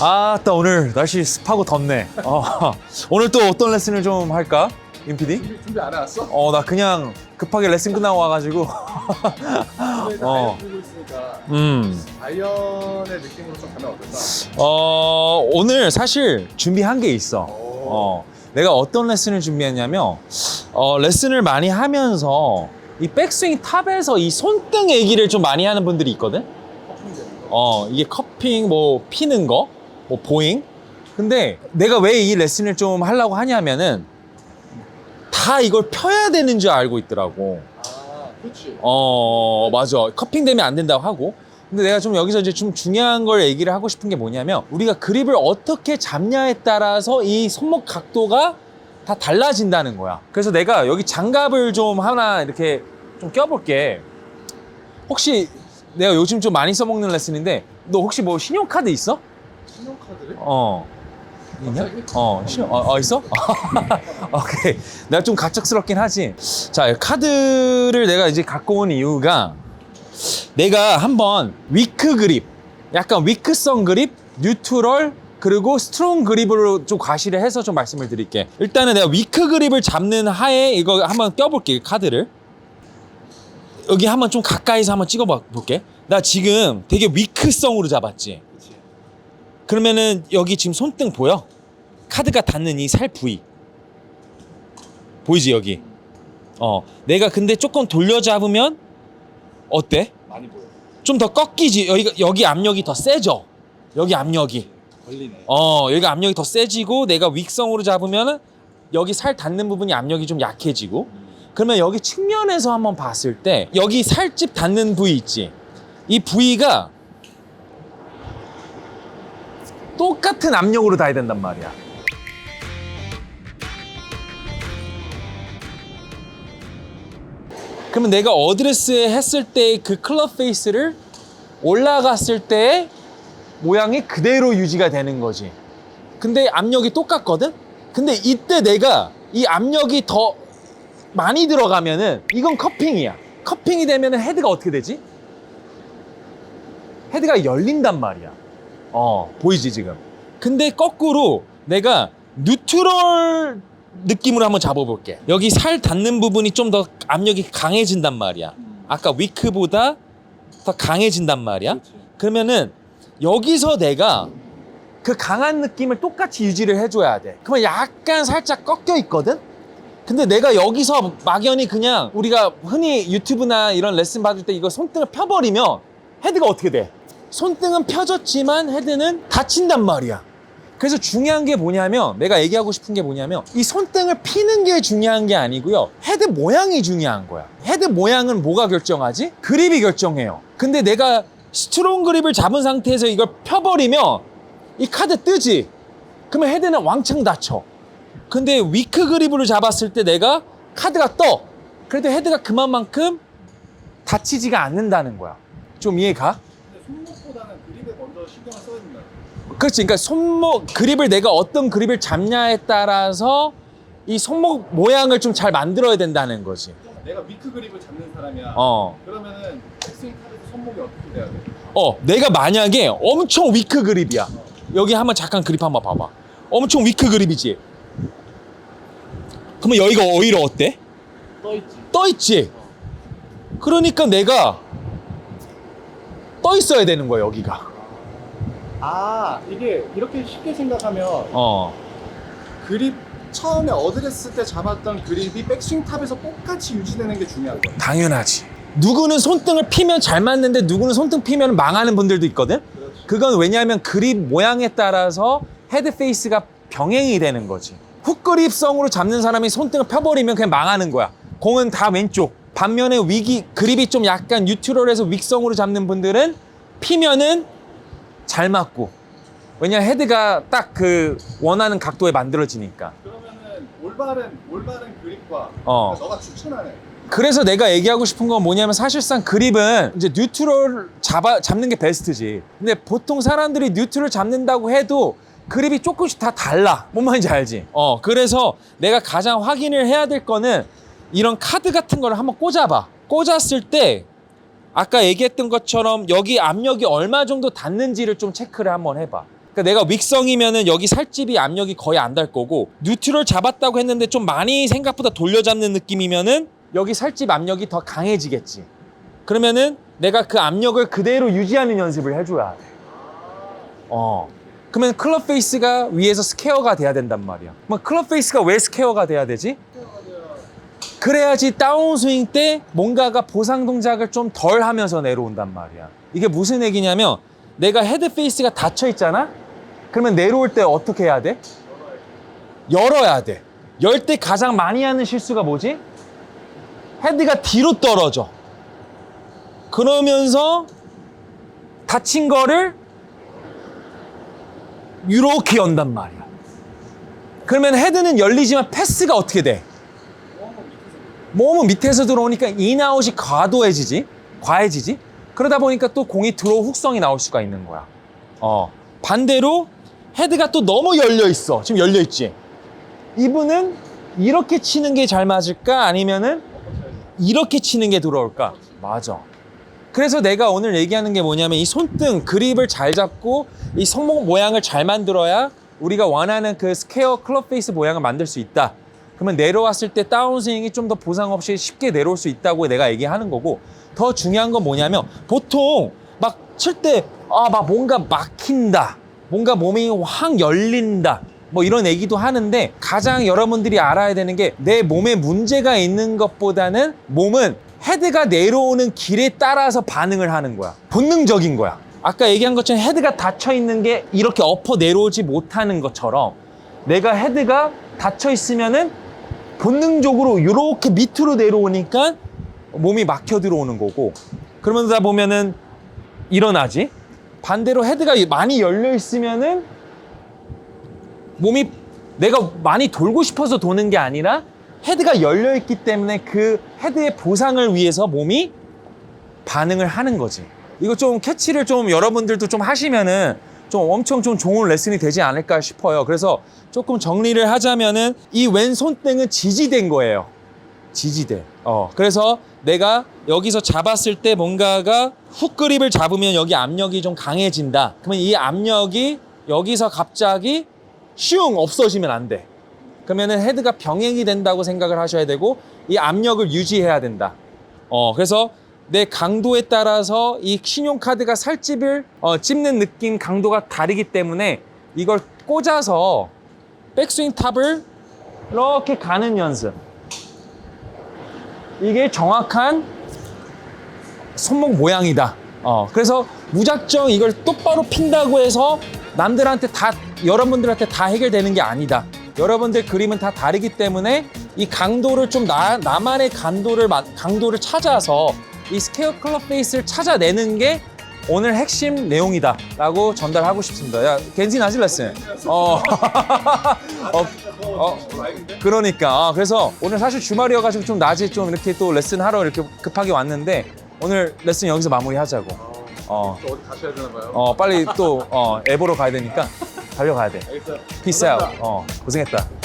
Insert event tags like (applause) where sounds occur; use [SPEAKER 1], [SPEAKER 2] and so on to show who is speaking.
[SPEAKER 1] 아따 오늘 날씨 습하고 덥네. 어, (laughs) 오늘 또 어떤 레슨을 좀 할까? 임 PD?
[SPEAKER 2] 준비, 준비 안 해왔어?
[SPEAKER 1] 어 나 그냥 급하게 레슨 끝나고 와가지고 (laughs) 어.
[SPEAKER 2] 어. 들고 있으니까
[SPEAKER 1] 음.
[SPEAKER 2] 아이언의 느낌으로 좀 가면 어떨까?
[SPEAKER 1] 어 오늘 사실 준비한 게 있어.
[SPEAKER 2] 오.
[SPEAKER 1] 어 내가 어떤 레슨을 준비했냐면 어 레슨을 많이 하면서 이 백스윙 탑에서 이 손등 얘기를 좀 많이 하는 분들이 있거든.
[SPEAKER 2] 커플이 되는 거.
[SPEAKER 1] 어 이게 커핑 뭐 피는 거, 뭐 보잉. 근데 내가 왜 이 레슨을 좀 하려고 하냐면은 다 이걸 펴야 되는 줄 알고 있더라고.
[SPEAKER 2] 아, 그렇지.
[SPEAKER 1] 어 맞아 커핑 되면 안 된다고 하고 근데 내가 좀 여기서 이제 좀 중요한 걸 얘기를 하고 싶은 게 뭐냐면 우리가 그립을 어떻게 잡냐에 따라서 이 손목 각도가 다 달라진다는 거야 그래서 내가 여기 장갑을 좀 하나 이렇게 좀 껴볼게 혹시 내가 요즘 좀 많이 써먹는 레슨인데 너 혹시 뭐 신용카드 있어?
[SPEAKER 2] 신용카드를?
[SPEAKER 1] 어 있냐? 어, 신용, 어, 어, 있어? (laughs) 오케이. 내가 좀 갑작스럽긴 하지. 자, 카드를 내가 이제 갖고 온 이유가 내가 한번 위크 그립, 약간 위크성 그립, 뉴트럴, 그리고 스트롱 그립으로 좀 과시를 해서 좀 말씀을 드릴게. 일단은 내가 위크 그립을 잡는 하에 이거 한번 껴볼게, 이 카드를. 여기 한번 좀 가까이서 한번 찍어볼게. 나 지금 되게 위크성으로 잡았지. 그러면은 여기 지금 손등 보여? 카드가 닿는 이 살 부위 보이지 여기? 어 내가 근데 조금 돌려 잡으면 어때?
[SPEAKER 2] 많이 보여.
[SPEAKER 1] 좀 더 꺾이지 여기 여기 압력이 더 세져 여기 압력이
[SPEAKER 2] 걸리네.
[SPEAKER 1] 어 여기 압력이 더 세지고 내가 윅성으로 잡으면은 여기 살 닿는 부분이 압력이 좀 약해지고 그러면 여기 측면에서 한번 봤을 때 여기 살집 닿는 부위 있지 이 부위가 똑같은 압력으로 닿아야 된단 말이야 그러면 내가 어드레스 했을 때그 클럽 페이스를 올라갔을 때 모양이 그대로 유지가 되는 거지. 근데 압력이 똑같거든? 근데 이때 내가 이 압력이 더 많이 들어가면은 이건 커핑이야. 커핑이 되면은 헤드가 어떻게 되지? 헤드가 열린단 말이야. 어, 보이지 지금? 근데 거꾸로 내가 뉴트럴 느낌으로 한번 잡아볼게. 여기 살 닿는 부분이 좀 더 압력이 강해진단 말이야. 아까 위크보다 더 강해진단 말이야. 그러면은 여기서 내가 그 강한 느낌을 똑같이 유지를 해줘야 돼. 그러면 약간 살짝 꺾여 있거든? 근데 내가 여기서 막연히 그냥 우리가 흔히 유튜브나 이런 레슨 받을 때 이거 손등을 펴버리면 헤드가 어떻게 돼? 손등은 펴졌지만 헤드는 다친단 말이야. 그래서 중요한 게 뭐냐면 내가 얘기하고 싶은 게 뭐냐면 이 손등을 피는 게 중요한 게 아니고요. 헤드 모양이 중요한 거야. 헤드 모양은 뭐가 결정하지? 그립이 결정해요. 근데 내가 스트롱 그립을 잡은 상태에서 이걸 펴버리면 이 카드 뜨지. 그러면 헤드는 왕창 다쳐. 근데 위크 그립으로 잡았을 때 내가 카드가 떠. 그래도 헤드가 그만만큼 다치지가 않는다는 거야. 좀 이해가?
[SPEAKER 2] 신경을 써야 된다.
[SPEAKER 1] 그렇지. 그러니까 손목 그립을 내가 어떤 그립을 잡냐에 따라서 이 손목 모양을 좀 잘 만들어야 된다는 거지.
[SPEAKER 2] 내가 위크 그립을 잡는 사람이야.
[SPEAKER 1] 어.
[SPEAKER 2] 그러면은 백스윙 카드에서 손목이 어떻게 돼야 돼?
[SPEAKER 1] 어, 내가 만약에 엄청 위크 그립이야. 여기 한번 잠깐 그립 한번 봐봐. 엄청 위크 그립이지. 그러면 여기가 오히려 어때?
[SPEAKER 2] 떠 있지.
[SPEAKER 1] 떠 있지. 그러니까 내가 떠 있어야 되는 거야 여기가.
[SPEAKER 2] 아 이게 이렇게 쉽게 생각하면
[SPEAKER 1] 어.
[SPEAKER 2] 그립 처음에 어드레스 때 잡았던 그립이 백스윙 탑에서 똑같이 유지되는 게 중요한 거야.
[SPEAKER 1] 당연하지. 누구는 손등을 피면 잘 맞는데 누구는 손등 피면 망하는 분들도 있거든.
[SPEAKER 2] 그렇지.
[SPEAKER 1] 그건 왜냐하면 그립 모양에 따라서 헤드 페이스가 병행이 되는 거지. 훅 그립성으로 잡는 사람이 손등을 펴버리면 그냥 망하는 거야. 공은 다 왼쪽. 반면에 위기 그립이 좀 약간 뉴트럴해서 윅성으로 잡는 분들은 피면은 잘 맞고. 왜냐 헤드가 딱 그 원하는 각도에 만들어지니까.
[SPEAKER 2] 그러면은 올바른 올바른 그립과
[SPEAKER 1] 어.
[SPEAKER 2] 그러니까 너가 추천하는
[SPEAKER 1] 그래서 내가 얘기하고 싶은 건 뭐냐면 사실상 그립은 이제 뉴트럴 잡아, 잡는 게 베스트지. 근데 보통 사람들이 뉴트럴 잡는다고 해도 그립이 조금씩 다 달라. 뭔 말인지 알지? 어, 그래서 내가 가장 확인을 해야 될 거는 이런 카드 같은 거를 한번 꽂아봐. 꽂았을 때 아까 얘기했던 것처럼 여기 압력이 얼마 정도 닿는지를 좀 체크를 한번 해봐. 그러니까 내가 윅성이면은 여기 살집이 압력이 거의 안달 거고 뉴트럴 잡았다고 했는데 좀 많이 생각보다 돌려잡는 느낌이면은 여기 살집 압력이 더 강해지겠지. 그러면은 내가 그 압력을 그대로 유지하는 연습을 해줘야 돼. 어. 그러면 클럽 페이스가 위에서 스퀘어가 돼야 된단 말이야. 그럼 클럽 페이스가 왜 스퀘어가 돼야 되지? 그래야지 다운스윙 때 뭔가가 보상 동작을 좀 덜 하면서 내려온단 말이야. 이게 무슨 얘기냐면 내가 헤드 페이스가 닫혀 있잖아? 그러면 내려올 때 어떻게 해야 돼? 열어야 돼. 열 때 가장 많이 하는 실수가 뭐지? 헤드가 뒤로 떨어져. 그러면서 닫힌 거를 이렇게 연단 말이야. 그러면 헤드는 열리지만 패스가 어떻게 돼? 몸은 밑에서 들어오니까 인아웃이 과도해지지, 과해지지. 그러다 보니까 또 공이 들어오 훅성이 나올 수가 있는 거야. 어. 반대로 헤드가 또 너무 열려 있어. 지금 열려 있지. 이분은 이렇게 치는 게 잘 맞을까? 아니면은 이렇게 치는 게 들어올까? 맞아. 그래서 내가 오늘 얘기하는 게 뭐냐면 이 손등 그립을 잘 잡고 이 손목 모양을 잘 만들어야 우리가 원하는 그 스퀘어 클럽 페이스 모양을 만들 수 있다. 그러면 내려왔을 때 다운스윙이 좀 더 보상 없이 쉽게 내려올 수 있다고 내가 얘기하는 거고 더 중요한 건 뭐냐면 보통 막 칠 때 아 막 뭔가 막힌다. 뭔가 몸이 확 열린다. 뭐 이런 얘기도 하는데 가장 여러분들이 알아야 되는 게 내 몸에 문제가 있는 것보다는 몸은 헤드가 내려오는 길에 따라서 반응을 하는 거야. 본능적인 거야. 아까 얘기한 것처럼 헤드가 닫혀 있는 게 이렇게 엎어 내려오지 못하는 것처럼 내가 헤드가 닫혀 있으면은 본능적으로 이렇게 밑으로 내려오니까 몸이 막혀 들어오는 거고 그러면서 보면은 일어나지 반대로 헤드가 많이 열려 있으면은 몸이 내가 많이 돌고 싶어서 도는 게 아니라 헤드가 열려 있기 때문에 그 헤드의 보상을 위해서 몸이 반응을 하는 거지. 이거 좀 캐치를 좀 여러분들도 좀 하시면은 좀 엄청 좀 좋은 레슨이 되지 않을까 싶어요. 그래서 조금 정리를 하자면은 이 왼손등은 지지된 거예요. 지지대. 어. 그래서 내가 여기서 잡았을 때 뭔가가 훅 그립을 잡으면 여기 압력이 좀 강해진다. 그러면 이 압력이 여기서 갑자기 슝 없어지면 안 돼. 그러면은 헤드가 병행이 된다고 생각을 하셔야 되고 이 압력을 유지해야 된다. 어, 그래서 내 강도에 따라서 이 신용카드가 살집을 어, 찝는 느낌 강도가 다르기 때문에 이걸 꽂아서 백스윙 탑을 이렇게 가는 연습. 이게 정확한 손목 모양이다. 어, 그래서 무작정 이걸 똑바로 핀다고 해서 남들한테 다, 여러분들한테 다 해결되는 게 아니다. 여러분들 그림은 다 다르기 때문에 이 강도를 좀 나, 나만의 강도를, 마- 강도를 찾아서 이 스퀘어 클럽 페이스를 찾아내는 게 오늘 핵심 내용이다. 라고 전달하고 싶습니다. 야, 겐진 레슨? 어. (laughs) 어, 어, 그러니까. 아, 그래서 오늘 사실 주말이어가지고 좀 낮에 좀 이렇게 또 레슨 하러 이렇게 급하게 왔는데 오늘 레슨 여기서 마무리 하자고. 어,
[SPEAKER 2] 또 어디 가셔야 되나 봐요.
[SPEAKER 1] 어, 빨리 또, 어, 애 보러 가야 되니까 달려가야 돼.
[SPEAKER 2] 알겠어요.
[SPEAKER 1] 피스 아웃. 어, 고생했다.